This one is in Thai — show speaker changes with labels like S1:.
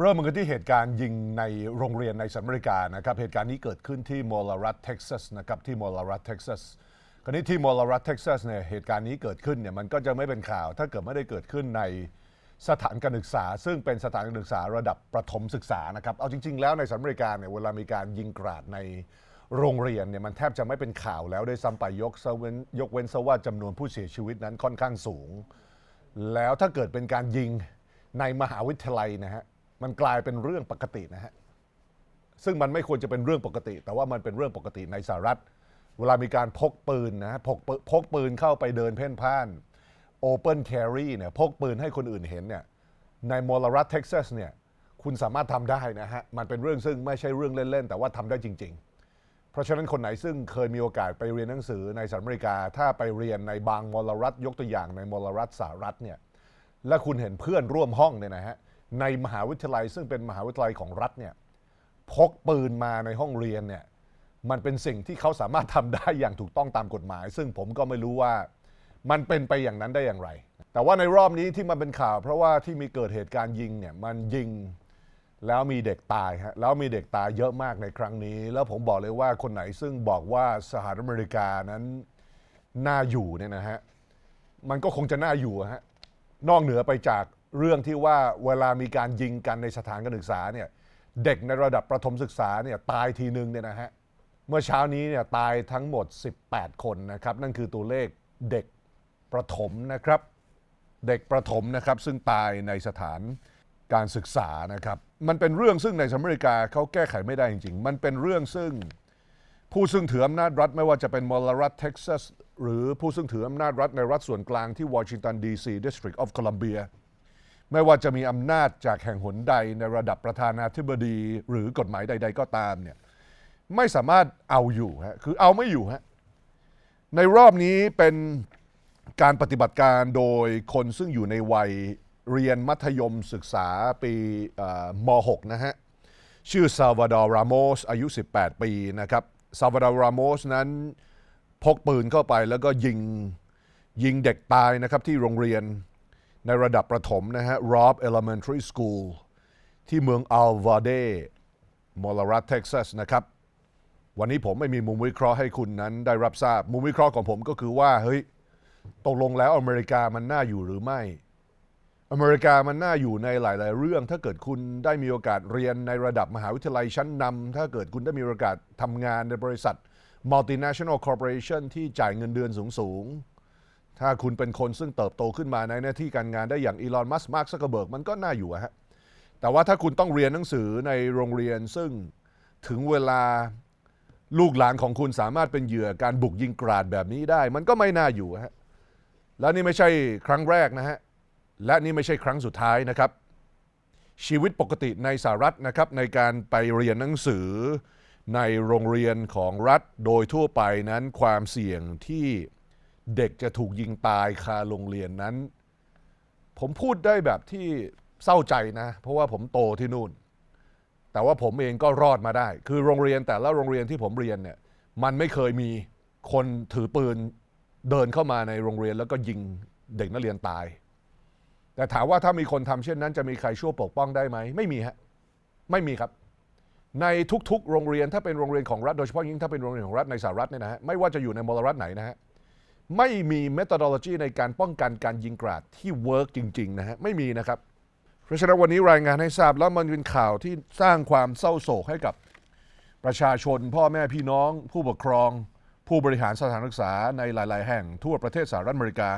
S1: เริ่มมันกันที่เหตุการณ์ยิงในโรงเรียนในสหรัฐอเมริกานะครับ เหตุการณ์นี้เกิดขึ้นที่มอลารัฐเท็กซัสนะครับที่มอลารัฐเท็กซัสคราวนี้ที่มอลารัฐเท็กซัสเนี่ยเหตุการณ์นี้เกิดขึ้นเนี่ยมันก็จะไม่เป็นข่าว ถ้าเกิดไม่ได้เกิดขึ้นในสถานการศึกษา ซึ่งเป็นสถานการศึกษาระดับประถมศึกษานะครับเอาจริง ๆ แล้วในสหรัฐอเมริกาเนี่ยเวลามีการยิงกราดในโรงเรียนเนี่ยมันแทบจะไม่เป็นข่าวแล้วด้วยซ้ำไปยกเว้นยกเว้นซะว่าจำนวนผู้เสียชีวิตนั้นค่อนข้างสูง แล้วถ้าเกิดเป็นการยิงในมหาวิทยาลัยนะฮะ มันกลายเป็นเรื่องปกตินะฮะซึ่งมันไม่ควรจะเป็นเรื่องปกติ แต่ว่ามันเป็นเรื่องปกติในสหรัฐ เวลามีการพกปืนนะฮะพกปืนพกปืนเข้าไปเดินเพ่นพ่าน Open Carry เนี่ยพกปืนให้คนอื่นเห็นเนี่ยในมอลรัฐเท็กซัสเนี่ยคุณสามารถทำได้นะฮะ มันเป็นเรื่องซึ่งไม่ใช่เรื่องเล่น ๆ แต่ว่าทำได้จริง ๆ เพราะฉะนั้นคนไหนซึ่งเคยมีโอกาสไปเรียนหนังสือในสหรัฐอเมริกา ถ้าไปเรียนในบางมอลรัฐยกตัวอย่างในมอลรัฐสหรัฐเนี่ยและคุณเห็นเพื่อนร่วมห้องเนี่ยนะฮะ ในมหาวิทยาลัย ซึ่งเป็นมหาวิทยาลัยของรัฐเนี่ยพกปืนมาในห้องเรียนเนี่ยมันเป็นสิ่งที่เขาสามารถทำได้อย่างถูกต้องตามกฎหมาย ซึ่งผมก็ไม่รู้ว่ามันเป็นไปอย่างนั้นได้อย่างไร แต่ว่าในรอบนี้ที่มันเป็นข่าว เพราะว่าที่มีเกิดเหตุการณ์ยิงเนี่ยมันยิงแล้วมีเด็กตายฮะแล้วมีเด็กตายเยอะมากในครั้งนี้ แล้วผมบอกเลยว่าคนไหนซึ่งบอกว่าสหรัฐอเมริกานั้นน่าอยู่เนี่ยนะฮะมันก็คงจะน่าอยู่ฮะนอกเหนือไปจาก เรื่องที่ว่าเวลามีการยิงกันในสถานการศึกษาเนี่ยเด็กในระดับประถมศึกษาเนี่ยตายทีหนึ่งเนี่ยนะฮะเมื่อเช้านี้เนี่ยตายทั้งหมด 18 คนนะครับ นั่นคือตัวเลขเด็กประถมนะครับ เด็กประถมนะครับซึ่งตายในสถานการศึกษานะครับ มันเป็นเรื่องซึ่งในสหรัฐอเมริกาเขาแก้ไขไม่ได้จริง ๆ มันเป็นเรื่องซึ่งผู้ซึ่งถืออำนาจรัฐไม่ว่าจะเป็นมลรัฐเท็กซัสหรือผู้ซึ่งถืออำนาจรัฐในรัฐส่วนกลางที่วอชิงตันดีซี District of Columbia ไม่ว่าจะมีอำนาจจากแห่งหนใดในระดับประธานาธิบดีหรือกฎหมายใด ๆ ก็ตามเนี่ยไม่สามารถเอาอยู่ฮะคือเอาไม่อยู่ฮะในรอบนี้เป็นการปฏิบัติการโดยคนซึ่งอยู่ในวัยเรียนมัธยมศึกษาปีม .6 นะฮะ ชื่อซาวาดอร์รามสอายุ 18 ปีนะครับซาวาดอร์รามสนั้นพกปืนเข้าไปแล้วก็ยิงยิงเด็กตายนะครับที่โรงเรียน ในระดับประถมนะฮะ Rob Elementary School ที่เมืองอัลวาเดมอลรัฐเท็กซัสนะครับ วันนี้ผมไม่มีมุมวิเคราะห์ให้คุณนั้นได้รับทราบ มุมวิเคราะห์ของผมก็คือว่า เฮ้ย ตกลงแล้วอเมริกามันน่าอยู่หรือไม่ อเมริกามันน่าอยู่ในหลาย ๆ เรื่อง ถ้าเกิดคุณได้มีโอกาสเรียนในระดับมหาวิทยาลัยชั้นนำถ้าเกิดคุณได้มีโอกาสทำงานในบริษัท multinational corporation ที่จ่ายเงินเดือนสูง ๆ ถ้าคุณเป็นคนซึ่งเติบโตขึ้นมาในหน้าที่การงานได้อย่างอีลอน มัสก์มาร์คซักเกร์เบิร์กมันก็น่าอยู่ฮะ แต่ว่าถ้าคุณต้องเรียนหนังสือในโรงเรียนซึ่งถึงเวลาลูกหลานของคุณสามารถเป็นเหยื่อการบุกยิงกราดแบบนี้ได้ มันก็ไม่น่าอยู่ฮะ แล้วนี่ไม่ใช่ครั้งแรกนะฮะ และนี่ไม่ใช่ครั้งสุดท้ายนะครับ ชีวิตปกติในสหรัฐนะครับในการไปเรียนหนังสือในโรงเรียนของรัฐโดยทั่วไปนั้นความเสี่ยงที่ เด็กจะถูกยิงตายคาโรงเรียนนั้น ผมพูดได้แบบที่เศร้าใจนะ เพราะว่าผมโตที่นู่น แต่ว่าผมเองก็รอดมาได้ คือโรงเรียนแต่ละโรงเรียนที่ผมเรียนเนี่ย มันไม่เคยมีคนถือปืนเดินเข้ามาในโรงเรียนแล้วก็ยิงเด็กนักเรียนตาย แต่ถามว่าถ้ามีคนทำเช่นนั้น จะมีใครช่วยปกป้องได้ไหมไม่มีฮะไม่มีครับ ในทุกๆ โรงเรียนถ้าเป็นโรงเรียนของรัฐโดยเฉพาะยิ่งถ้าเป็นโรงเรียนของรัฐในสหรัฐเนี่ยนะฮะไม่ว่าจะอยู่ในมลรัฐไหนนะฮะ ไม่มีเมทอดโลจีในการป้องกันการยิงกราดที่เวิร์กจริงๆนะฮะไม่มีนะครับเพราะฉะนั้นวันนี้รายงานให้ทราบแล้วมันเป็นข่าวที่สร้างความเศร้าโศกให้กับประชาชน พ่อแม่พี่น้อง ผู้ปกครอง ผู้บริหารสถานศึกษาในหลาย ๆ แห่งทั่วประเทศสหรัฐอเมริกา